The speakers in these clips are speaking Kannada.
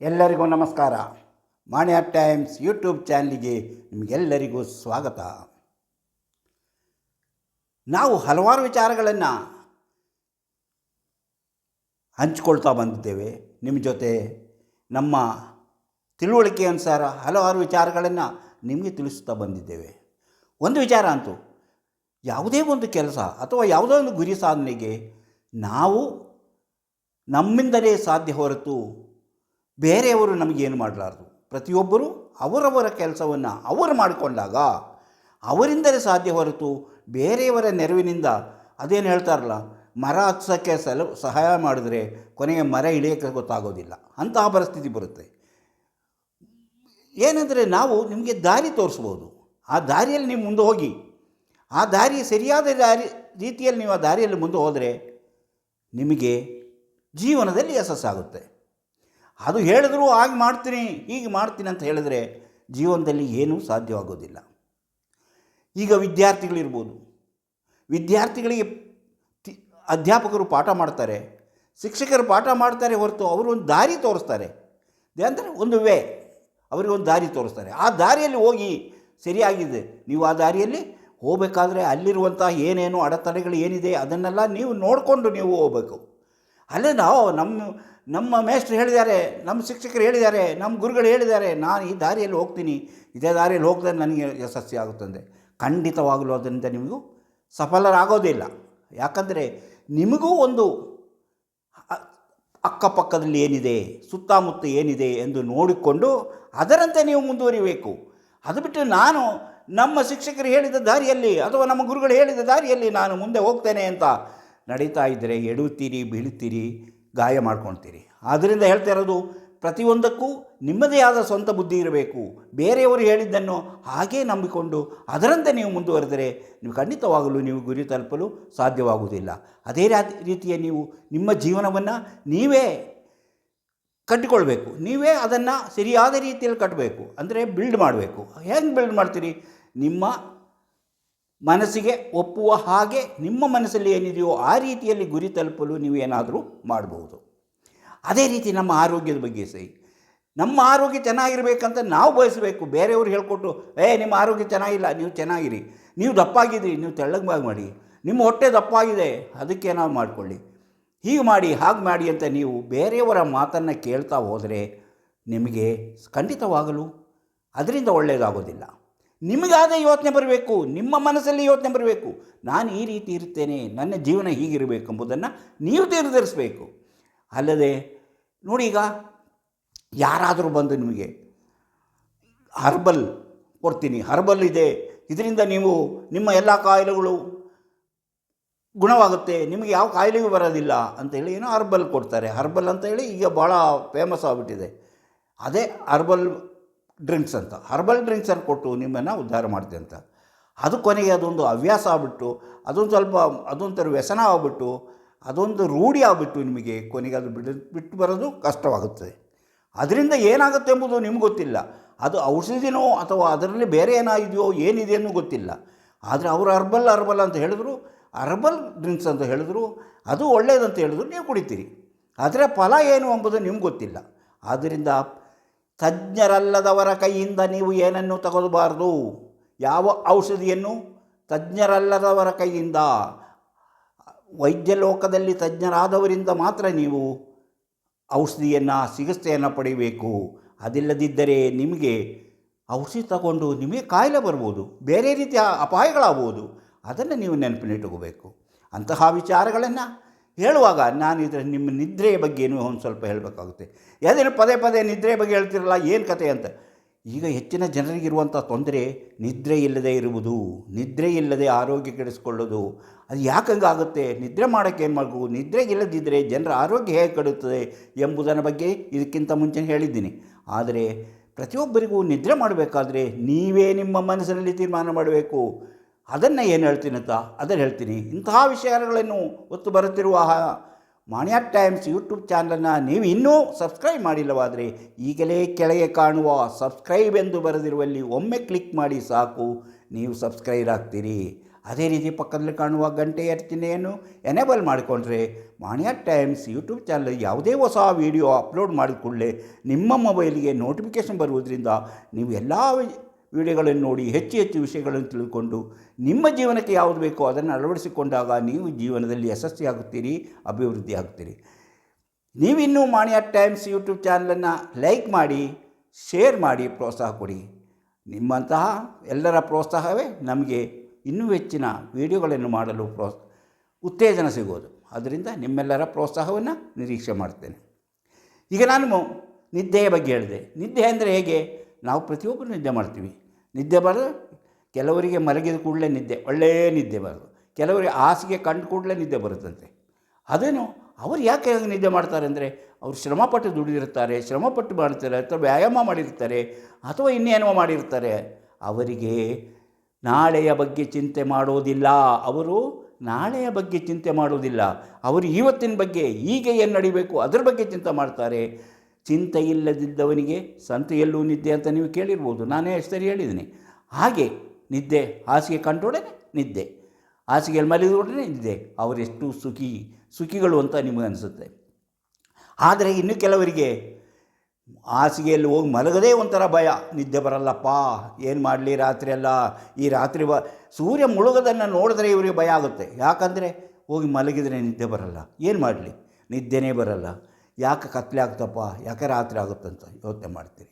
ಎಲ್ಲರಿಗೂ ನಮಸ್ಕಾರ. ಮಾಣ್ಯ ಟೈಮ್ಸ್ ಯೂಟ್ಯೂಬ್ ಚಾನಲಿಗೆ ನಿಮಗೆಲ್ಲರಿಗೂ ಸ್ವಾಗತ. ನಾವು ಹಲವಾರು ವಿಚಾರಗಳನ್ನು ಹಂಚಿಕೊಳ್ತಾ ಬಂದಿದ್ದೇವೆ. ನಿಮ್ಮ ಜೊತೆ ನಮ್ಮ ತಿಳುವಳಿಕೆ ಅನುಸಾರ ಹಲವಾರು ವಿಚಾರಗಳನ್ನು ನಿಮಗೆ ತಿಳಿಸ್ತಾ ಬಂದಿದ್ದೇವೆ. ಒಂದು ವಿಚಾರ ಅಂತೂ, ಯಾವುದೇ ಒಂದು ಕೆಲಸ ಅಥವಾ ಯಾವುದೋ ಒಂದು ಗುರಿ ಸಾಧನೆಗೆ ನಾವು ನಮ್ಮಿಂದಲೇ ಸಾಧ್ಯ ಹೊರತು ಬೇರೆಯವರು ನಮಗೇನು ಮಾಡಲಾರ್ದು? ಪ್ರತಿಯೊಬ್ಬರೂ ಅವರವರ ಕೆಲಸವನ್ನು ಅವರು ಮಾಡಿಕೊಂಡಾಗ ಅವರಿಂದಲೇ ಸಾಧ್ಯ ಹೊರತು ಬೇರೆಯವರ ನೆರವಿನಿಂದ ಅದೇನು ಹೇಳ್ತಾರಲ್ಲ, ಮರ ಹತ್ಸೋಕ್ಕೆ ಸಲ, ಸಹಾಯ ಮಾಡಿದ್ರೆ ಕೊನೆಗೆ ಮರ ಇಳಿಯೋಕ್ಕೆ ಗೊತ್ತಾಗೋದಿಲ್ಲ. ಅಂತಹ ಪರಿಸ್ಥಿತಿ ಬರುತ್ತೆ. ಏನಂದರೆ ನಾವು ನಿಮಗೆ ದಾರಿ ತೋರಿಸ್ಬೋದು. ಆ ದಾರಿಯಲ್ಲಿ ನೀವು ಮುಂದೆ ಹೋಗಿ, ಆ ದಾರಿ ಸರಿಯಾದ ದಾರಿ, ರೀತಿಯಲ್ಲಿ ನೀವು ಆ ದಾರಿಯಲ್ಲಿ ಮುಂದೆ ಹೋದರೆ ನಿಮಗೆ ಜೀವನದಲ್ಲಿ ಯಶಸ್ಸಾಗುತ್ತೆ. ಅದು ಹೇಳಿದ್ರು ಹಾಗೆ ಮಾಡ್ತೀನಿ, ಹೀಗೆ ಮಾಡ್ತೀನಿ ಅಂತ ಹೇಳಿದ್ರೆ ಜೀವನದಲ್ಲಿ ಏನೂ ಸಾಧ್ಯವಾಗೋದಿಲ್ಲ. ಈಗ ವಿದ್ಯಾರ್ಥಿಗಳಿರ್ಬೋದು. ವಿದ್ಯಾರ್ಥಿಗಳಿಗೆ ಅಧ್ಯಾಪಕರು ಪಾಠ ಮಾಡ್ತಾರೆ. ಶಿಕ್ಷಕರು ಪಾಠ ಮಾಡ್ತಾರೆ ಹೊರತು ಅವರು ಒಂದು ದಾರಿ ತೋರಿಸ್ತಾರೆ. ಅಂದರೆ ಒಂದು ವೇ, ಅವರಿಗೆ ಒಂದು ದಾರಿ ತೋರಿಸ್ತಾರೆ. ಆ ದಾರಿಯಲ್ಲಿ ಹೋಗಿ ಸರಿಯಾಗಿದೆ. ನೀವು ಆ ದಾರಿಯಲ್ಲಿ ಹೋಗಬೇಕಾದ್ರೆ ಅಲ್ಲಿರುವಂಥ ಏನೇನು ಅಡೆತಡೆಗಳು ಏನಿದೆ ಅದನ್ನೆಲ್ಲ ನೀವು ನೋಡಿಕೊಂಡು ನೀವು ಹೋಗಬೇಕು. ಅಲ್ಲೇ ನಾವು ನಮ್ಮ ನಮ್ಮ ಮೇಷ್ಟ್ರು ಹೇಳಿದ್ದಾರೆ, ನಮ್ಮ ಶಿಕ್ಷಕರು ಹೇಳಿದ್ದಾರೆ, ನಮ್ಮ ಗುರುಗಳು ಹೇಳಿದ್ದಾರೆ, ನಾನು ಈ ದಾರಿಯಲ್ಲಿ ಹೋಗ್ತೀನಿ, ಇದೇ ದಾರಿಯಲ್ಲಿ ಹೋಗದೆ ನನಗೆ ಯಶಸ್ವಿ ಆಗುತ್ತಂದೆ ಖಂಡಿತವಾಗಲೂ ಅದರಿಂದ ನಿಮಗೂ ಸಫಲರಾಗೋದಿಲ್ಲ ಯಾಕಂದರೆ ನಿಮಗೂ ಒಂದು ಅಕ್ಕಪಕ್ಕದಲ್ಲಿ ಏನಿದೆ, ಸುತ್ತಮುತ್ತ ಏನಿದೆ ಎಂದು ನೋಡಿಕೊಂಡು ಅದರಂತೆ ನೀವು ಮುಂದುವರಿಬೇಕು. ಅದು ಬಿಟ್ಟು ನಾನು ನಮ್ಮ ಶಿಕ್ಷಕರು ಹೇಳಿದ ದಾರಿಯಲ್ಲಿ ಅಥವಾ ನಮ್ಮ ಗುರುಗಳು ಹೇಳಿದ ದಾರಿಯಲ್ಲಿ ನಾನು ಮುಂದೆ ಹೋಗ್ತೇನೆ ಅಂತ ನಡೀತಾ ಇದ್ದರೆ ಎಡುತ್ತೀರಿ ಬೀಳುತ್ತೀರಿ ಗಾಯ ಮಾಡ್ಕೊಳ್ತೀರಿ ಆದ್ದರಿಂದ ಹೇಳ್ತಾ ಇರೋದು, ಪ್ರತಿಯೊಂದಕ್ಕೂ ನಿಮ್ಮದೇ ಆದ ಸ್ವಂತ ಬುದ್ಧಿ ಇರಬೇಕು. ಬೇರೆಯವರು ಹೇಳಿದ್ದನ್ನು ಹಾಗೇ ನಂಬಿಕೊಂಡು ಅದರಂತೆ ನೀವು ಮುಂದುವರೆದರೆ ನೀವು ಖಂಡಿತವಾಗಲು ನೀವು ಗುರಿ ತಲುಪಲು ಸಾಧ್ಯವಾಗುವುದಿಲ್ಲ. ಅದೇ ರಾತ್- ರೀತಿಯ ನೀವು ನಿಮ್ಮ ಜೀವನವನ್ನು ನೀವೇ ಕಟ್ಟಿಕೊಳ್ಬೇಕು. ನೀವೇ ಅದನ್ನು ಸರಿಯಾದ ರೀತಿಯಲ್ಲಿ ಕಟ್ಟಬೇಕು. ಅಂದರೆ ಬಿಲ್ಡ್ ಮಾಡಬೇಕು. ಹೆಂಗೆ ಬಿಲ್ಡ್ ಮಾಡ್ತೀರಿ? ನಿಮ್ಮ ಮನಸ್ಸಿಗೆ ಒಪ್ಪುವ ಹಾಗೆ ನಿಮ್ಮ ಮನಸ್ಸಲ್ಲಿ ಏನಿದೆಯೋ ಆ ರೀತಿಯಲ್ಲಿ ಗುರಿ ತಲುಪಲು ನೀವು ಏನಾದರೂ ಮಾಡಬಹುದು ಅದೇ ರೀತಿ ನಮ್ಮ ಆರೋಗ್ಯದ ಬಗ್ಗೆ ಸಹಿ ನಮ್ಮ ಆರೋಗ್ಯ ಚೆನ್ನಾಗಿರಬೇಕಂತ ನಾವು ಬಯಸಬೇಕು. ಬೇರೆಯವರು ಹೇಳ್ಕೊಟ್ಟು, ಏ, ನಿಮ್ಮ ಆರೋಗ್ಯ ಚೆನ್ನಾಗಿಲ್ಲ, ನೀವು ಚೆನ್ನಾಗಿರಿ. ನೀವು ದಪ್ಪಾಗಿದ್ದೀರಿ ನೀವು ತೆಳ್ಳಗೆ ಮಾಡಿ. ನಿಮ್ಮ ಹೊಟ್ಟೆ ದಪ್ಪಾಗಿದೆ, ಅದಕ್ಕೆ ನಾವು ಮಾಡಿಕೊಳ್ಳಿ. ಹೀಗೆ ಮಾಡಿ, ಹಾಗೆ ಮಾಡಿ ಅಂತ ನೀವು ಬೇರೆಯವರ ಮಾತನ್ನು ಕೇಳ್ತಾ ಹೋದರೆ ನಿಮಗೆ ಖಂಡಿತವಾಗಲು ಅದರಿಂದ ಒಳ್ಳೆಯದಾಗೋದಿಲ್ಲ ನಿಮಗಾದೇ ಯೋಚನೆ ಬರಬೇಕು, ನಿಮ್ಮ ಮನಸ್ಸಲ್ಲಿ ಯೋಚನೆ ಬರಬೇಕು. ನಾನು ಈ ರೀತಿ ಇರ್ತೇನೆ ನನ್ನ ಜೀವನ ಹೀಗಿರಬೇಕು ಎಂಬುದನ್ನು ನೀವು ನಿರ್ಧರಿಸಬೇಕು ಅಲ್ಲದೆ, ನೋಡಿ ಈಗ ಯಾರಾದರೂ ಬಂದು ನಿಮಗೆ ಹರ್ಬಲ್ ಕೊಡ್ತೀನಿ, ಹರ್ಬಲ್ ಇದೆ, ಇದರಿಂದ ನೀವು ನಿಮ್ಮ ಎಲ್ಲ ಕಾಯಿಲೆಗಳು ಗುಣವಾಗುತ್ತೆ, ನಿಮಗೆ ಯಾವ ಕಾಯಿಲೆಗೂ ಬರೋದಿಲ್ಲ ಅಂತೇಳಿ ಏನೋ ಹರ್ಬಲ್ ಕೊಡ್ತಾರೆ. ಹರ್ಬಲ್ ಅಂತ ಹೇಳಿ ಈಗ ಭಾಳ ಫೇಮಸ್ ಆಗಿಬಿಟ್ಟಿದೆ. ಅದೇ ಹರ್ಬಲ್ ಡ್ರಿಂಕ್ಸ್ ಅಂತ. ಹರ್ಬಲ್ ಡ್ರಿಂಕ್ಸನ್ನು ಕೊಟ್ಟು ನಿಮ್ಮನ್ನು ಉದ್ಧಾರ ಮಾಡ್ತೆ ಅಂತ. ಅದು ಕೊನೆಗೆ ಅದೊಂದು ಹವ್ಯಾಸ ಆಗ್ಬಿಟ್ಟು, ಅದೊಂದು ಸ್ವಲ್ಪ ಅದೊಂಥರ ವ್ಯಸನ ಆಗ್ಬಿಟ್ಟು, ಅದೊಂದು ರೂಢಿ ಆಗ್ಬಿಟ್ಟು ನಿಮಗೆ ಕೊನೆಗೆ ಅದು ಬಿಡ, ಬಿಟ್ಟು ಬರೋದು ಕಷ್ಟವಾಗುತ್ತದೆ ಅದರಿಂದ ಏನಾಗುತ್ತೆ ಎಂಬುದು ನಿಮ್ಗೆ ಗೊತ್ತಿಲ್ಲ. ಅದು ಔಷಧಿನೋ ಅಥವಾ ಅದರಲ್ಲಿ ಬೇರೆ ಏನಾಗಿದೆಯೋ ಏನಿದೆ ಅನ್ನೋ ಗೊತ್ತಿಲ್ಲ. ಆದರೆ ಅವರು ಅರ್ಬಲ್ ಅರ್ಬಲ್ ಅಂತ ಹೇಳಿದ್ರು ಅರ್ಬಲ್ ಡ್ರಿಂಕ್ಸ್ ಅಂತ ಹೇಳಿದ್ರು, ಅದು ಒಳ್ಳೆಯದಂತ ಹೇಳಿದ್ರು, ನೀವು ಕುಡಿತೀರಿ. ಅದರ ಫಲ ಏನು ಎಂಬುದು ನಿಮ್ಗೆ ಗೊತ್ತಿಲ್ಲ. ಆದ್ದರಿಂದ ತಜ್ಞರಲ್ಲದವರ ಕೈಯಿಂದ ನೀವು ಏನನ್ನು ತಗೊಳ್ಬಾರ್ದು ಯಾವ ಔಷಧಿಯನ್ನು? ತಜ್ಞರಲ್ಲದವರ ಕೈಯಿಂದ. ವೈದ್ಯ ಲೋಕದಲ್ಲಿ ತಜ್ಞರಾದವರಿಂದ ಮಾತ್ರ ನೀವು ಔಷಧಿಯನ್ನು, ಚಿಕಿತ್ಸೆಯನ್ನು ಪಡಿಬೇಕು. ಅದಿಲ್ಲದಿದ್ದರೆ ನಿಮಗೆ ಔಷಧಿ ತಗೊಂಡು ನಿಮಗೆ ಕಾಯಿಲೆ ಬರ್ಬೋದು. ಬೇರೆ ರೀತಿಯ ಅಪಾಯಗಳಾಗ್ಬೋದು. ಅದನ್ನು ನೀವು ನೆನಪಿನಿಟ್ಟುಕೋಬೇಕು. ಅಂತಹ ವಿಚಾರಗಳನ್ನು ಹೇಳುವಾಗ ನಾನು ಇದರ ನಿಮ್ಮ ನಿದ್ರೆಯ ಬಗ್ಗೆನೂ ಒಂದು ಸ್ವಲ್ಪ ಹೇಳಬೇಕಾಗುತ್ತೆ. ಯಾವುದೇ ಪದೇ ಪದೇ ನಿದ್ರೆ ಬಗ್ಗೆ ಹೇಳ್ತಿರಲ್ಲ, ಏನು ಕತೆ ಅಂತ. ಈಗ ಹೆಚ್ಚಿನ ಜನರಿಗಿರುವಂಥ ತೊಂದರೆ ನಿದ್ರೆ ಇಲ್ಲದೆ ಇರುವುದು, ನಿದ್ರೆ ಇಲ್ಲದೆ ಆರೋಗ್ಯ ಕೆಡಿಸ್ಕೊಳ್ಳೋದು. ಅದು ಯಾಕಂಗಾಗುತ್ತೆ ನಿದ್ರೆ ಮಾಡೋಕ್ಕೆ ಏನು ಮಾಡಬೇಕು? ನಿದ್ರೆ ಇಲ್ಲದಿದ್ದರೆ ಜನರ ಆರೋಗ್ಯ ಹೇಗೆ ಕೆಡುತ್ತದೆ ಎಂಬುದರ ಬಗ್ಗೆ ಇದಕ್ಕಿಂತ ಮುಂಚೆ ಹೇಳಿದ್ದೀನಿ. ಆದರೆ ಪ್ರತಿಯೊಬ್ಬರಿಗೂ ನಿದ್ರೆ ಮಾಡಬೇಕಾದ್ರೆ ನೀವೇ ನಿಮ್ಮ ಮನಸ್ಸಿನಲ್ಲಿ ತೀರ್ಮಾನ ಮಾಡಬೇಕು. ಅದನ್ನು ಏನು ಹೇಳ್ತೀನಿ ಅಂತ ಅದನ್ನು ಹೇಳ್ತೀನಿ. ಇಂತಹ ವಿಷಯಗಳನ್ನು ಒತ್ತು ಬರುತ್ತಿರುವ ಮಾನ್ಯ ಟೈಮ್ಸ್ ಯೂಟ್ಯೂಬ್ ಚಾನಲನ್ನು ನೀವು ಇನ್ನೂ ಸಬ್ಸ್ಕ್ರೈಬ್ ಮಾಡಿಲ್ಲವಾದರೆ ಈಗಲೇ ಕೆಳಗೆ ಕಾಣುವ ಸಬ್ಸ್ಕ್ರೈಬ್ ಎಂದು ಬರೆದಿರುವಲ್ಲಿ ಒಮ್ಮೆ ಕ್ಲಿಕ್ ಮಾಡಿ ಸಾಕು. ನೀವು ಸಬ್ಸ್ಕ್ರೈಬ್ ಆಗ್ತೀರಿ. ಅದೇ ರೀತಿ ಪಕ್ಕದಲ್ಲಿ ಕಾಣುವ ಗಂಟೆಯ ಚಿಹ್ನೆಯನ್ನು ಎನೇಬಲ್ ಮಾಡಿಕೊಂಡ್ರೆ ಮಾಣಿಯ ಟೈಮ್ಸ್ ಯೂಟ್ಯೂಬ್ ಚಾನಲ್ ಯಾವುದೇ ಹೊಸ ವೀಡಿಯೋ ಅಪ್ಲೋಡ್ ಮಾಡಿದ ಕೂಡಲೇ ನಿಮ್ಮ ಮೊಬೈಲಿಗೆ ನೋಟಿಫಿಕೇಷನ್ ಬರುವುದರಿಂದ ನೀವು ಎಲ್ಲ ವಿಡಿಯೋಗಳನ್ನು ನೋಡಿ, ಹೆಚ್ಚು ಹೆಚ್ಚು ವಿಷಯಗಳನ್ನು ತಿಳಿದುಕೊಂಡು ನಿಮ್ಮ ಜೀವನಕ್ಕೆ ಯಾವುದು ಬೇಕೋ ಅದನ್ನು ಅಳವಡಿಸಿಕೊಂಡಾಗ ನೀವು ಜೀವನದಲ್ಲಿ ಯಶಸ್ವಿಯಾಗುತ್ತೀರಿ ಅಭಿವೃದ್ಧಿ ಆಗುತ್ತೀರಿ ನೀವಿನ್ನೂ ಮಾಣಿಯ ಟೈಮ್ಸ್ ಯೂಟ್ಯೂಬ್ ಚಾನಲನ್ನು ಲೈಕ್ ಮಾಡಿ, ಶೇರ್ ಮಾಡಿ, ಪ್ರೋತ್ಸಾಹ ಕೊಡಿ. ನಿಮ್ಮಂತಹ ಎಲ್ಲರ ಪ್ರೋತ್ಸಾಹವೇ ನಮಗೆ ಇನ್ನೂ ಹೆಚ್ಚಿನ ವಿಡಿಯೋಗಳನ್ನು ಮಾಡಲು ಪ್ರೋ, ಉತ್ತೇಜನ ಸಿಗೋದು. ಅದರಿಂದ ನಿಮ್ಮೆಲ್ಲರ ಪ್ರೋತ್ಸಾಹವನ್ನು ನಿರೀಕ್ಷೆ ಮಾಡ್ತೇನೆ. ಈಗ ನಾನು ನಿದ್ದೆಯ ಬಗ್ಗೆ ಹೇಳಿದೆ. ನಿದ್ದೆ ಅಂದರೆ ಹೇಗೆ? ನಾವು ಪ್ರತಿಯೊಬ್ಬರು ನಿದ್ದೆ ಮಾಡ್ತೀವಿ. ನಿದ್ದೆ ಬರೋದು ಕೆಲವರಿಗೆ ಮಲಗಿದ ಕೂಡಲೇ ನಿದ್ದೆ, ಒಳ್ಳೆಯ ನಿದ್ದೆ ಬರೋದು. ಕೆಲವರಿಗೆ ಹಾಸಿಗೆ ಕಂಡು ಕೂಡಲೇ ನಿದ್ದೆ ಬರುತ್ತಂತೆ. ಅದೇನು? ಅವರು ಯಾಕೆ ನಿದ್ದೆ ಮಾಡ್ತಾರೆ ಅಂದರೆ, ಅವರು ಶ್ರಮಪಟ್ಟು ದುಡಿದಿರ್ತಾರೆ ಶ್ರಮಪಟ್ಟು ಮಾಡ್ತಾರೆ, ಅಥವಾ ವ್ಯಾಯಾಮ ಮಾಡಿರ್ತಾರೆ ಅಥವಾ ಇನ್ನೇನೋ ಮಾಡಿರ್ತಾರೆ ಅವರಿಗೆ ನಾಳೆಯ ಬಗ್ಗೆ ಚಿಂತೆ ಮಾಡೋದಿಲ್ಲ. ಅವರು ನಾಳೆಯ ಬಗ್ಗೆ ಚಿಂತೆ ಮಾಡೋದಿಲ್ಲ. ಅವರು ಇವತ್ತಿನ ಬಗ್ಗೆ, ಈಗ ಏನು ನಡಿಬೇಕು, ಅದರ ಬಗ್ಗೆ ಚಿಂತೆ ಮಾಡ್ತಾರೆ. ಚಿಂತೆ ಇಲ್ಲದಿದ್ದವನಿಗೆ ಸಂತೆಯಲ್ಲೂ ನಿದ್ದೆ ಅಂತ ನೀವು ಕೇಳಿರ್ಬೋದು. ನಾನೇ ಸರಿ ಹೇಳಿದ್ದೀನಿ ಹಾಗೆ ನಿದ್ದೆ, ಹಾಸಿಗೆ ಕಂಡೊಡನೆ ನಿದ್ದೆ. ಹಾಸಿಗೆಯಲ್ಲಿ ಮಲಿದೊಡನೆ ನಿದ್ದೆ. ಅವರೆಷ್ಟು ಸುಖಿ, ಸುಖಿಗಳು ಅಂತ ನಿಮಗೆ ಅನಿಸುತ್ತೆ. ಆದರೆ ಇನ್ನು ಕೆಲವರಿಗೆ ಹಾಸಿಗೆಯಲ್ಲಿ ಹೋಗಿ ಮಲಗದೇ ಒಂಥರ ಭಯ. ನಿದ್ದೆ ಬರಲ್ಲಪ್ಪ, ಏನು ಮಾಡಲಿ ರಾತ್ರಿ ಅಲ್ಲ. ಈ ರಾತ್ರಿ ಬ ಸೂರ್ಯ ಮುಳುಗೋದನ್ನು ನೋಡಿದ್ರೆ ಇವರಿಗೆ ಭಯ ಆಗುತ್ತೆ. ಯಾಕಂದರೆ ಹೋಗಿ ಮಲಗಿದರೆ ನಿದ್ದೆ ಬರಲ್ಲ. ಏನು ಮಾಡಲಿ? ನಿದ್ದೆನೇ ಬರಲ್ಲ. ಯಾಕೆ ಕತ್ಲೆ ಆಗ್ತಪ್ಪ? ಯಾಕೆ ರಾತ್ರಿ ಆಗುತ್ತಂತ ಯೋಚನೆ ಮಾಡ್ತೀರಿ.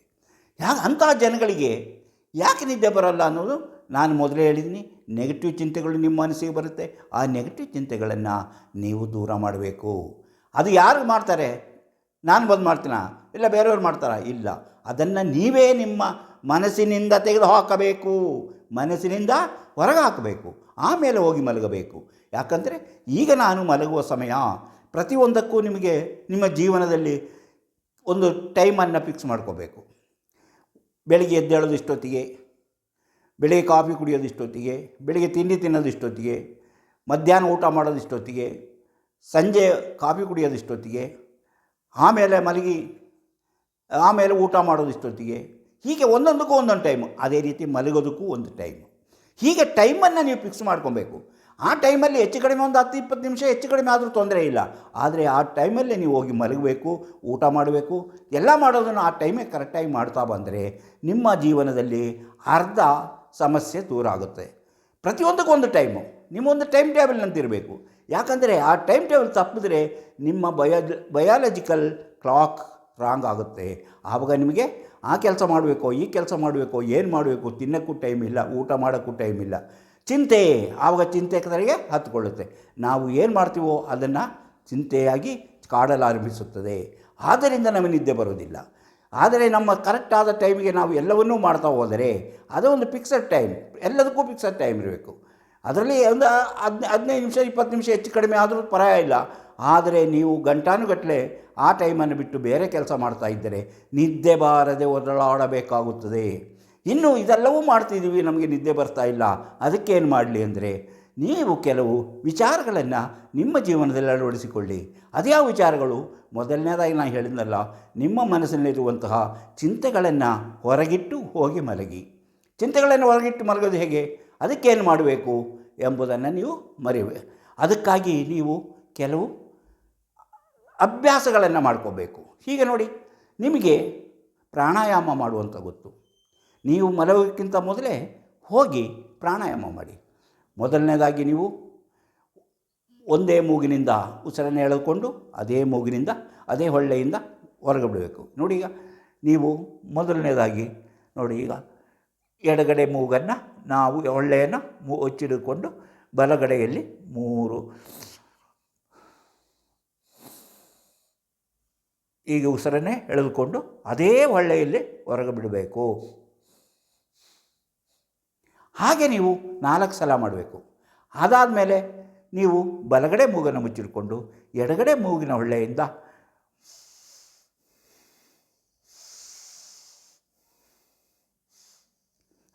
ಯಾಕೆ ಅಂತಹ ಜನಗಳಿಗೆ ಯಾಕೆ ನಿದ್ದೆ ಬರಲ್ಲ ಅನ್ನೋದು ನಾನು ಮೊದಲೇ ಹೇಳಿದ್ದೀನಿ. ನೆಗೆಟಿವ್ ಚಿಂತೆಗಳು ನಿಮ್ಮ ಮನಸ್ಸಿಗೆ ಬರುತ್ತೆ. ಆ ನೆಗೆಟಿವ್ ಚಿಂತೆಗಳನ್ನು ನೀವು ದೂರ ಮಾಡಬೇಕು. ಅದು ಯಾರು ಮಾಡ್ತಾರೆ? ನಾನು ಬಂದು ಮಾಡ್ತೀನ? ಇಲ್ಲ, ಬೇರೆಯವ್ರು ಮಾಡ್ತಾರಾ? ಇಲ್ಲ. ಅದನ್ನು ನೀವೇ ನಿಮ್ಮ ಮನಸ್ಸಿನಿಂದ ತೆಗೆದು ಹಾಕಬೇಕು ಮನಸ್ಸಿನಿಂದ ಹೊರಗೆ ಹಾಕಬೇಕು ಆಮೇಲೆ ಹೋಗಿ ಮಲಗಬೇಕು. ಯಾಕಂದರೆ ಈಗ ನಾನು ಮಲಗುವ ಸಮಯ ಪ್ರತಿಯೊಂದಕ್ಕೂ ನಿಮಗೆ ನಿಮ್ಮ ಜೀವನದಲ್ಲಿ ಒಂದು ಟೈಮನ್ನು ಫಿಕ್ಸ್ ಮಾಡ್ಕೋಬೇಕು. ಬೆಳಿಗ್ಗೆ ಎದ್ದೇಳೋದು ಇಷ್ಟೊತ್ತಿಗೆ, ಬೆಳಿಗ್ಗೆ ಕಾಫಿ ಕುಡಿಯೋದು ಇಷ್ಟೊತ್ತಿಗೆ, ಬೆಳಿಗ್ಗೆ ತಿಂಡಿ ತಿನ್ನೋದು ಇಷ್ಟೊತ್ತಿಗೆ, ಮಧ್ಯಾಹ್ನ ಊಟ ಮಾಡೋದು ಇಷ್ಟೊತ್ತಿಗೆ, ಸಂಜೆ ಕಾಫಿ ಕುಡಿಯೋದು ಇಷ್ಟೊತ್ತಿಗೆ, ಆಮೇಲೆ ಮಲಗಿ, ಆಮೇಲೆ ಊಟ ಮಾಡೋದು ಇಷ್ಟೊತ್ತಿಗೆ, ಹೀಗೆ ಒಂದೊಂದಕ್ಕೂ ಒಂದೊಂದು ಟೈಮು ಅದೇ ರೀತಿ ಮಲಗೋದಕ್ಕೂ ಒಂದು ಟೈಮು ಹೀಗೆ ಟೈಮನ್ನು ನೀವು ಫಿಕ್ಸ್ ಮಾಡ್ಕೊಬೇಕು. ಆ ಟೈಮಲ್ಲಿ ಹೆಚ್ಚು ಕಡಿಮೆ ಒಂದು ಹತ್ತು ಇಪ್ಪತ್ತು ನಿಮಿಷ ಹೆಚ್ಚು ಕಡಿಮೆ ಆದರೂ ತೊಂದರೆ ಇಲ್ಲ. ಆದರೆ ಆ ಟೈಮಲ್ಲಿ ನೀವು ಹೋಗಿ ಮಲಗಬೇಕು, ಊಟ ಮಾಡಬೇಕು, ಎಲ್ಲ ಮಾಡೋದನ್ನು ಆ ಟೈಮಿಗೆ ಕರೆಕ್ಟಾಗಿ ಮಾಡ್ತಾ ಬಂದರೆ ನಿಮ್ಮ ಜೀವನದಲ್ಲಿ ಅರ್ಧ ಸಮಸ್ಯೆ ದೂರ ಆಗುತ್ತೆ. ಪ್ರತಿಯೊಂದಕ್ಕೂ ಒಂದು ಟೈಮು. ನಿಮ್ಮೊಂದು ಟೈಮ್ ಟೇಬಲ್ ಅಂತಿರಬೇಕು ಯಾಕಂದರೆ ಆ ಟೈಮ್ ಟೇಬಲ್ ತಪ್ಪಿದ್ರೆ ನಿಮ್ಮ ಬಯೋ, ಬಯಾಲಜಿಕಲ್ ಕ್ಲಾಕ್ ರಾಂಗ್ ಆಗುತ್ತೆ. ಆವಾಗ ನಿಮಗೆ ಆ ಕೆಲಸ ಮಾಡಬೇಕು, ಈ ಕೆಲಸ ಮಾಡಬೇಕು, ಏನು ಮಾಡಬೇಕು, ತಿನ್ನೋಕ್ಕೂ ಟೈಮ್ ಇಲ್ಲ, ಊಟ ಮಾಡೋಕ್ಕೂ ಟೈಮ್ ಇಲ್ಲ. ಚಿಂತೆ, ಆವಾಗ ಚಿಂತೆ ಕಡೆಗೆ ಹತ್ಕೊಳ್ಳುತ್ತೆ ನಾವು ಏನು ಮಾಡ್ತೀವೋ ಅದನ್ನು ಚಿಂತೆಯಾಗಿ ಕಾಡಲಾರಂಭಿಸುತ್ತದೆ. ಆದ್ದರಿಂದ ನಮಗೆ ನಿದ್ದೆ ಬರೋದಿಲ್ಲ ಆದರೆ ನಮ್ಮ ಕರೆಕ್ಟಾದ ಟೈಮಿಗೆ ನಾವು ಎಲ್ಲವನ್ನೂ ಮಾಡ್ತಾ ಹೋದರೆ, ಅದು ಒಂದು ಫಿಕ್ಸಡ್ ಟೈಮ್ ಎಲ್ಲದಕ್ಕೂ ಫಿಕ್ಸಡ್ ಟೈಮ್ ಇರಬೇಕು. ಅದರಲ್ಲಿ ಒಂದು ಹದ್ ಹದಿನೈದು ನಿಮಿಷ, ಇಪ್ಪತ್ತು ನಿಮಿಷ ಹೆಚ್ಚು ಕಡಿಮೆ ಆದರೂ ಪರಾಯ ಇಲ್ಲ. ಆದರೆ ನೀವು ಗಂಟಾನುಗಟ್ಟಲೆ ಆ ಟೈಮನ್ನು ಬಿಟ್ಟು ಬೇರೆ ಕೆಲಸ ಮಾಡ್ತಾ ಇದ್ದರೆ, ನಿದ್ದೆ ಬಾರದೆ ಒದಲಾಡಬೇಕಾಗುತ್ತದೆ ಇನ್ನು ಇದೆಲ್ಲವೂ ಮಾಡ್ತಿದ್ದೀವಿ, ನಮಗೆ ನಿದ್ದೆ ಬರ್ತಾ ಇಲ್ಲ. ಅದಕ್ಕೇನು ಮಾಡಲಿ ಅಂದರೆ, ನೀವು ಕೆಲವು ವಿಚಾರಗಳನ್ನು ನಿಮ್ಮ ಜೀವನದಲ್ಲಿ ಅಳವಡಿಸಿಕೊಳ್ಳಿ. ಅದ್ಯಾವ ವಿಚಾರಗಳು? ಮೊದಲನೇದಾಗಿ ನಾನು ಹೇಳಿದ್ನಲ್ಲ, ನಿಮ್ಮ ಮನಸ್ಸಿನಲ್ಲಿರುವಂತಹ ಚಿಂತೆಗಳನ್ನು ಹೊರಗಿಟ್ಟು ಹೋಗಿ ಮಲಗಿ. ಚಿಂತೆಗಳನ್ನು ಹೊರಗಿಟ್ಟು ಮಲಗೋದು ಹೇಗೆ? ಅದಕ್ಕೇನು ಮಾಡಬೇಕು ಎಂಬುದನ್ನು ನೀವು ಮರೆಯುವೆ ಅದಕ್ಕಾಗಿ ನೀವು ಕೆಲವು ಅಭ್ಯಾಸಗಳನ್ನು ಮಾಡ್ಕೋಬೇಕು. ಹೀಗೆ ನೋಡಿ, ನಿಮಗೆ ಪ್ರಾಣಾಯಾಮ ಮಾಡುವಂಥ ಗೊತ್ತು. ನೀವು ಮಲಗೋಕ್ಕಿಂತ ಮೊದಲೇ ಹೋಗಿ ಪ್ರಾಣಾಯಾಮ ಮಾಡಿ. ಮೊದಲನೇದಾಗಿ ನೀವು ಒಂದೇ ಮೂಗಿನಿಂದ ಉಸಿರನ್ನು ಎಳೆದುಕೊಂಡು ಅದೇ ಮೂಗಿನಿಂದ, ಅದೇ ಹೊಳ್ಳೆಯಿಂದ ಹೊರಗೆ ಬಿಡಬೇಕು. ನೋಡಿ ಈಗ ನೀವು ಮೊದಲನೇದಾಗಿ ನೋಡಿ ಈಗ ಎಡಗಡೆ ಮೂಗನ್ನು ನಾವು ಹೊಳ್ಳೆಯನ್ನು ಮೂ ಬಲಗಡೆಯಲ್ಲಿ ಮೂರು. ಈಗ ಉಸಿರನ್ನೇ ಎಳೆದುಕೊಂಡು ಅದೇ ಹೊಳ್ಳೆಯಲ್ಲಿ ಹೊರಗೆ ಬಿಡಬೇಕು. ಹಾಗೆ ನೀವು ನಾಲ್ಕು ಸಲ ಮಾಡಬೇಕು. ಅದಾದಮೇಲೆ ನೀವು ಬಲಗಡೆ ಮೂಗನ್ನು ಮುಚ್ಚಿಟ್ಕೊಂಡು ಎಡಗಡೆ ಮೂಗಿನ ಹೊಳ್ಳೆಯಿಂದ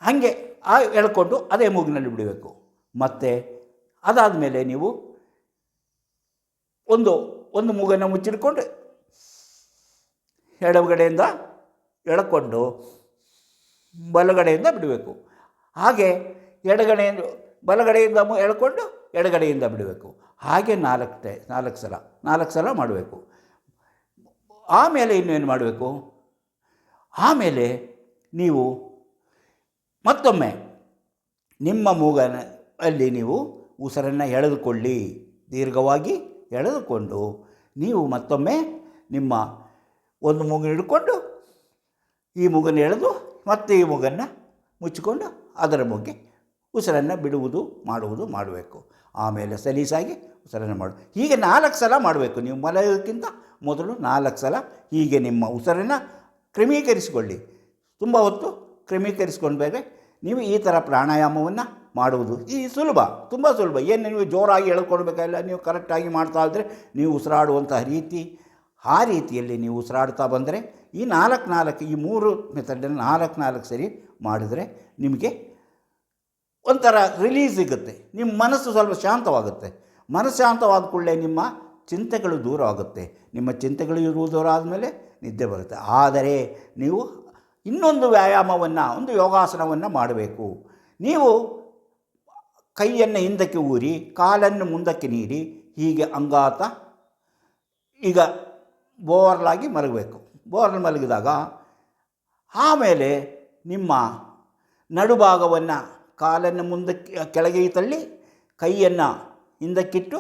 ಹಾಗೆ ಆ ಎಳ್ಕೊಂಡು ಅದೇ ಮೂಗಿನಲ್ಲಿ ಬಿಡಬೇಕು. ಮತ್ತು ಅದಾದಮೇಲೆ ನೀವು ಒಂದು ಒಂದು ಮೂಗನ್ನು ಮುಚ್ಚಿಟ್ಕೊಂಡು ಎಡಗಡೆಯಿಂದ ಎಳ್ಕೊಂಡು ಬಲಗಡೆಯಿಂದ ಬಿಡಬೇಕು. ಹಾಗೆ ಎಡಗಡೆಯಿಂದ ಬಲಗಡೆಯಿಂದ ಎಳ್ಕೊಂಡು ಎಡಗಡೆಯಿಂದ ಬಿಡಬೇಕು. ಹಾಗೆ ನಾಲ್ಕು ಟೈ ನಾಲ್ಕು ಸಲ ನಾಲ್ಕು ಸಲ ಮಾಡಬೇಕು. ಆಮೇಲೆ ಇನ್ನೇನು ಮಾಡಬೇಕು? ಆಮೇಲೆ ನೀವು ಮತ್ತೊಮ್ಮೆ ನಿಮ್ಮ ಮೂಗನ ಅಲ್ಲಿ ನೀವು ಉಸಿರನ್ನು ಎಳೆದುಕೊಳ್ಳಿ. ದೀರ್ಘವಾಗಿ ಎಳೆದುಕೊಂಡು ನೀವು ಮತ್ತೊಮ್ಮೆ ನಿಮ್ಮ ಒಂದು ಮೂಗನ್ನು ಹಿಡ್ಕೊಂಡು ಈ ಮೂಗನ್ನು ಎಳೆದು ಮತ್ತೆ ಈ ಮೂಗನ್ನು ಮುಚ್ಚಿಕೊಂಡು ಅದರ ಬಗ್ಗೆ ಉಸಿರನ್ನು ಬಿಡುವುದು, ಮಾಡುವುದು ಮಾಡಬೇಕು. ಆಮೇಲೆ ಸಲೀಸಾಗಿ ಉಸಿರನ್ನು ಮಾಡು. ಹೀಗೆ ನಾಲ್ಕು ಸಲ ಮಾಡಬೇಕು. ನೀವು ಮಲಗೋಕ್ಕಿಂತ ಮೊದಲು ನಾಲ್ಕು ಸಲ ಹೀಗೆ ನಿಮ್ಮ ಉಸಿರನ್ನು ಕ್ರಮೀಕರಿಸಿಕೊಳ್ಳಿ. ತುಂಬ ಹೊತ್ತು ಕ್ರಮೀಕರಿಸ್ಕೊಂಡ್ಬೇರೆ ನೀವು ಈ ಥರ ಪ್ರಾಣಾಯಾಮವನ್ನು ಮಾಡುವುದು ಈ ಸುಲಭ, ತುಂಬ ಸುಲಭ. ಏನು ನೀವು ಜೋರಾಗಿ ಎಳ್ಕೊಳ್ಬೇಕಲ್ಲ ನೀವು ಕರೆಕ್ಟಾಗಿ ಮಾಡ್ತಾ ಇದ್ದರೆ ನೀವು ಉಸಿರಾಡುವಂತಹ ರೀತಿ, ಆ ರೀತಿಯಲ್ಲಿ ನೀವು ಉಸಿರಾಡ್ತಾ ಬಂದರೆ ಈ ನಾಲ್ಕು ನಾಲ್ಕು, ಈ ಮೂರು ಮೆಥಡನ್ನು ನಾಲ್ಕು ನಾಲ್ಕು ಸರಿ ಮಾಡಿದರೆ ನಿಮಗೆ ಒಂಥರ ರಿಲೀಸ್ ಸಿಗುತ್ತೆ. ನಿಮ್ಮ ಮನಸ್ಸು ಸ್ವಲ್ಪ ಶಾಂತವಾಗುತ್ತೆ. ಮನಸ್ಸು ಶಾಂತವಾದ ಕೂಡಲೇ ನಿಮ್ಮ ಚಿಂತೆಗಳು ದೂರ ಆಗುತ್ತೆ. ನಿಮ್ಮ ಚಿಂತೆಗಳು ಇರುವುದು ದೂರ ಆದಮೇಲೆ ನಿದ್ದೆ ಬರುತ್ತೆ. ಆದರೆ ನೀವು ಇನ್ನೊಂದು ವ್ಯಾಯಾಮವನ್ನು, ಒಂದು ಯೋಗಾಸನವನ್ನು ಮಾಡಬೇಕು. ನೀವು ಕೈಯನ್ನು ಹಿಂದಕ್ಕೆ ಊರಿ, ಕಾಲನ್ನು ಮುಂದಕ್ಕೆ ನೀಡಿ ಹೀಗೆ ಅಂಗಾತ ಈಗ ಬೋರ್ಲಾಗಿ ಮಲಗಬೇಕು. ಬೋರ್ಲ್ ಮಲಗಿದಾಗ ಆಮೇಲೆ ನಿಮ್ಮ ನಡುಭಾಗವನ್ನು ಕಾಲನ್ನು ಮುಂದಕ್ಕೆ ಕೆಳಗೆ ತಳ್ಳಿ ಕೈಯನ್ನು ಹಿಂದಕ್ಕಿಟ್ಟು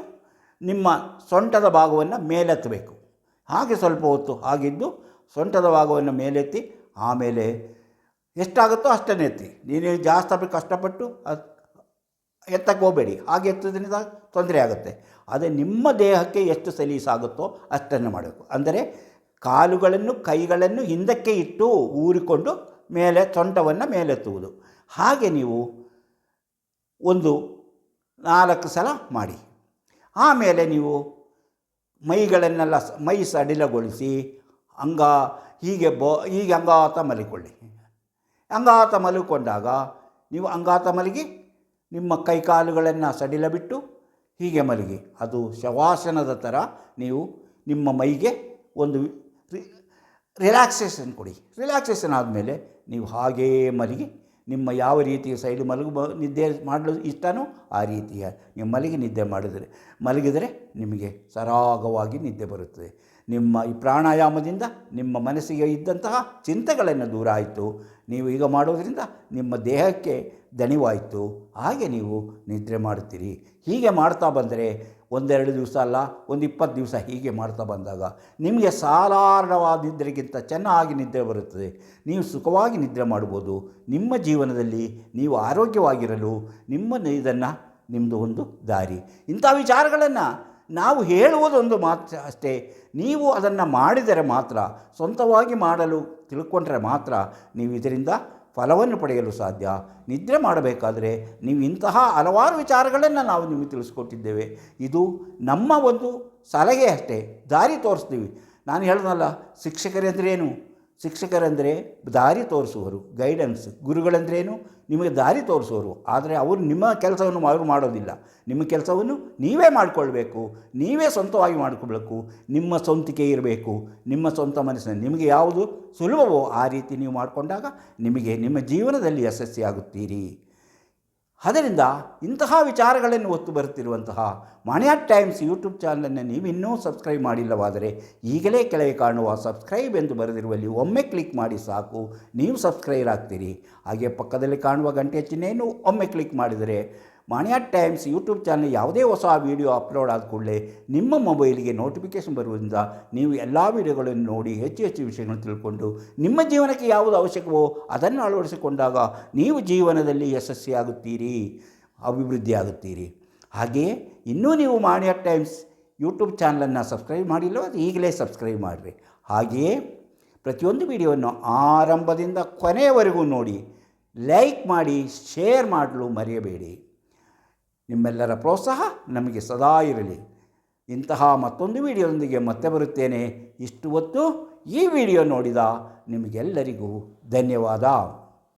ನಿಮ್ಮ ಸೊಂಟದ ಭಾಗವನ್ನು ಮೇಲೆತ್ತಬೇಕು. ಹಾಗೆ ಸ್ವಲ್ಪ ಹೊತ್ತು ಹಾಗಿದ್ದು ಸೊಂಟದ ಭಾಗವನ್ನು ಮೇಲೆತ್ತಿ ಆಮೇಲೆ ಎಷ್ಟಾಗುತ್ತೋ ಅಷ್ಟನ್ನು ಎತ್ತಿ. ನೀನು ಜಾಸ್ತಿ ಕಷ್ಟಪಟ್ಟು ಎತ್ತಕ್ಕೆ ಹೋಗಬೇಡಿ. ಹಾಗೆ ಎತ್ತೋದ್ರಿಂದ ತೊಂದರೆ ಆಗುತ್ತೆ. ಅದೇ ನಿಮ್ಮ ದೇಹಕ್ಕೆ ಎಷ್ಟು ಸಲೀಸಾಗುತ್ತೋ ಅಷ್ಟನ್ನು ಮಾಡಬೇಕು. ಅಂದರೆ ಕಾಲುಗಳನ್ನು ಕೈಗಳನ್ನು ಹಿಂದಕ್ಕೆ ಇಟ್ಟು ಊರಿಕೊಂಡು ಮೇಲೆ ಸೊಂಟವನ್ನು ಮೇಲೆತ್ತುವುದು. ಹಾಗೆ ನೀವು ಒಂದು ನಾಲ್ಕು ಸಲ ಮಾಡಿ. ಆಮೇಲೆ ನೀವು ಮೈಗಳನ್ನೆಲ್ಲ ಮೈ ಸಡಿಲಗೊಳಿಸಿ ಅಂಗ ಹೀಗೆ ಬೋ, ಹೀಗೆ ಅಂಗಾತ ಮಲಿಕೊಳ್ಳಿ. ಅಂಗಾತ ಮಲಿಕೊಂಡಾಗ ನೀವು ಅಂಗಾತ ಮಲಗಿ ನಿಮ್ಮ ಕೈಕಾಲುಗಳನ್ನು ಸಡಿಲ ಬಿಟ್ಟು ಹೀಗೆ ಮಲಗಿ. ಅದು ಶವಾಸನದ ಥರ ನೀವು ನಿಮ್ಮ ಮೈಗೆ ಒಂದು ರಿಲ್ಯಾಕ್ಸೇಷನ್ ಕೊಡಿ. ರಿಲ್ಯಾಕ್ಸೇಷನ್ ಆದಮೇಲೆ ನೀವು ಹಾಗೇ ಮಲಗಿ ನಿಮ್ಮ ಯಾವ ರೀತಿಯ ಸೈಡ್ ಮಲಗು ನಿದ್ದೆ ಮಾಡಲು ಇಷ್ಟನೋ ಆ ರೀತಿಯ ನೀವು ಮಲಗಿ ನಿದ್ದೆ ಮಾಡಿದರೆ, ಮಲಗಿದರೆ ನಿಮಗೆ ಸರಾಗವಾಗಿ ನಿದ್ದೆ ಬರುತ್ತದೆ. ನಿಮ್ಮ ಈ ಪ್ರಾಣಾಯಾಮದಿಂದ ನಿಮ್ಮ ಮನಸ್ಸಿಗೆ ಇದ್ದಂತಹ ಚಿಂತೆಗಳನ್ನು ದೂರ ಆಯಿತು. ನೀವು ಈಗ ಮಾಡೋದರಿಂದ ನಿಮ್ಮ ದೇಹಕ್ಕೆ ದಣಿವಾಯಿತು. ಹಾಗೆ ನೀವು ನಿದ್ರೆ ಮಾಡುತ್ತೀರಿ. ಹೀಗೆ ಮಾಡ್ತಾ ಬಂದರೆ ಒಂದೆರಡು ದಿವಸ ಅಲ್ಲ, ಒಂದು ಇಪ್ಪತ್ತು ದಿವಸ ಹೀಗೆ ಮಾಡ್ತಾ ಬಂದಾಗ ನಿಮಗೆ ಸಾಧಾರಣವಾದ ನಿದ್ರೆಗಿಂತ ಚೆನ್ನಾಗಿ ನಿದ್ರೆ ಬರುತ್ತದೆ. ನೀವು ಸುಖವಾಗಿ ನಿದ್ರೆ ಮಾಡ್ಬೋದು. ನಿಮ್ಮ ಜೀವನದಲ್ಲಿ ನೀವು ಆರೋಗ್ಯವಾಗಿರಲು ನಿಮ್ಮ ಇದನ್ನು ನಿಮ್ಮದು ಒಂದು ದಾರಿ. ಇಂಥ ವಿಚಾರಗಳನ್ನು ನಾವು ಹೇಳುವುದೊಂದು ಮಾತ್ರ ಅಷ್ಟೇ. ನೀವು ಅದನ್ನು ಮಾಡಿದರೆ ಮಾತ್ರ, ಸ್ವಂತವಾಗಿ ಮಾಡಲು ತಿಳ್ಕೊಂಡ್ರೆ ಮಾತ್ರ ನೀವು ಇದರಿಂದ ಫಲವನ್ನು ಪಡೆಯಲು ಸಾಧ್ಯ. ನಿದ್ರೆ ಮಾಡಬೇಕಾದರೆ ನೀವು ಇಂತಹ ಹಲವಾರು ವಿಚಾರಗಳನ್ನು ನಾವು ನಿಮಗೆ ತಿಳಿಸ್ಕೊಟ್ಟಿದ್ದೇವೆ. ಇದು ನಮ್ಮ ಒಂದು ಸಲಹೆ ಅಷ್ಟೇ. ದಾರಿ ತೋರಿಸ್ತೀವಿ. ನಾನು ಹೇಳ್ದಲ್ಲ, ಶಿಕ್ಷಕರೆಂದ್ರೇನು? ಶಿಕ್ಷಕರೆಂದರೆ ದಾರಿ ತೋರಿಸುವರು ಗೈಡೆನ್ಸ್ ಗುರುಗಳಂದ್ರೇನು? ನಿಮಗೆ ದಾರಿ ತೋರಿಸುವರು. ಆದರೆ ಅವರು ನಿಮ್ಮ ಕೆಲಸವನ್ನು ಅವರು ಮಾಡೋದಿಲ್ಲ. ನಿಮ್ಮ ಕೆಲಸವನ್ನು ನೀವೇ ಮಾಡಿಕೊಳ್ಬೇಕು. ನೀವೇ ಸ್ವಂತವಾಗಿ ಮಾಡಿಕೊಳ್ಬೇಕು. ನಿಮ್ಮ ಸ್ವಂತಿಕೆ ಇರಬೇಕು. ನಿಮ್ಮ ಸ್ವಂತ ಮನಸ್ಸಿನ ನಿಮಗೆ ಯಾವುದು ಸುಲಭವೋ ಆ ರೀತಿ ನೀವು ಮಾಡಿಕೊಂಡಾಗ ನಿಮಗೆ ನಿಮ್ಮ ಜೀವನದಲ್ಲಿ ಯಶಸ್ವಿಯಾಗುತ್ತೀರಿ. ಅದರಿಂದ ಇಂತಹ ವಿಚಾರಗಳನ್ನು ಒತ್ತು ಬರುತ್ತಿರುವಂತಹ ಮಾಣಿಯಾ ಟೈಮ್ಸ್ ಯೂಟ್ಯೂಬ್ ಚಾನಲನ್ನು ನೀವು ಇನ್ನೂ ಸಬ್ಸ್ಕ್ರೈಬ್ ಮಾಡಿಲ್ಲವಾದರೆ ಈಗಲೇ ಕೆಳಗೆ ಕಾಣುವ ಸಬ್ಸ್ಕ್ರೈಬ್ ಎಂದು ಬರೆದಿರುವಲ್ಲಿ ಒಮ್ಮೆ ಕ್ಲಿಕ್ ಮಾಡಿ ಸಾಕು. ನೀವು ಸಬ್ಸ್ಕ್ರೈಬ್ ಆಗ್ತೀರಿ. ಹಾಗೆ ಪಕ್ಕದಲ್ಲಿ ಕಾಣುವ ಗಂಟೆ ಚಿಹ್ನೆಯನ್ನು ಒಮ್ಮೆ ಕ್ಲಿಕ್ ಮಾಡಿದರೆ ಮಾಣಿಯಾ ಟೈಮ್ಸ್ ಯೂಟ್ಯೂಬ್ ಚಾನಲ್ ಯಾವುದೇ ಹೊಸ ವೀಡಿಯೋ ಅಪ್ಲೋಡ್ ಆದ ಕೂಡಲೇ ನಿಮ್ಮ ಮೊಬೈಲಿಗೆ ನೋಟಿಫಿಕೇಷನ್ ಬರುವುದರಿಂದ ನೀವು ಎಲ್ಲ ವೀಡಿಯೋಗಳನ್ನು ನೋಡಿ ಹೆಚ್ಚು ಹೆಚ್ಚು ವಿಷಯಗಳನ್ನು ತಿಳ್ಕೊಂಡು ನಿಮ್ಮ ಜೀವನಕ್ಕೆ ಯಾವುದು ಅವಶ್ಯಕವೋ ಅದನ್ನು ಅಳವಡಿಸಿಕೊಂಡಾಗ ನೀವು ಜೀವನದಲ್ಲಿ ಯಶಸ್ವಿಯಾಗುತ್ತೀರಿ ಅಭಿವೃದ್ಧಿಯಾಗುತ್ತೀರಿ ಹಾಗೆಯೇ ಇನ್ನೂ ನೀವು ಮಾಣಿಯಾ ಟೈಮ್ಸ್ ಯೂಟ್ಯೂಬ್ ಚಾನಲನ್ನು ಸಬ್ಸ್ಕ್ರೈಬ್ ಮಾಡಿಲ್ಲವೋ ಅದು ಈಗಲೇ ಸಬ್ಸ್ಕ್ರೈಬ್ ಮಾಡಿರಿ. ಹಾಗೆಯೇ ಪ್ರತಿಯೊಂದು ವಿಡಿಯೋವನ್ನು ಆರಂಭದಿಂದ ಕೊನೆಯವರೆಗೂ ನೋಡಿ ಲೈಕ್ ಮಾಡಿ, ಶೇರ್ ಮಾಡಲು ಮರೆಯಬೇಡಿ. ನಿಮ್ಮೆಲ್ಲರ ಪ್ರೋತ್ಸಾಹ ನಮಗೆ ಸದಾ ಇರಲಿ. ಇಂತಹ ಮತ್ತೊಂದು ವಿಡಿಯೋದೊಂದಿಗೆ ಮತ್ತೆ ಬರುತ್ತೇನೆ. ಇಷ್ಟು ಹೊತ್ತು ಈ ವಿಡಿಯೋ ನೋಡಿದ ನಿಮಗೆಲ್ಲರಿಗೂ ಧನ್ಯವಾದ.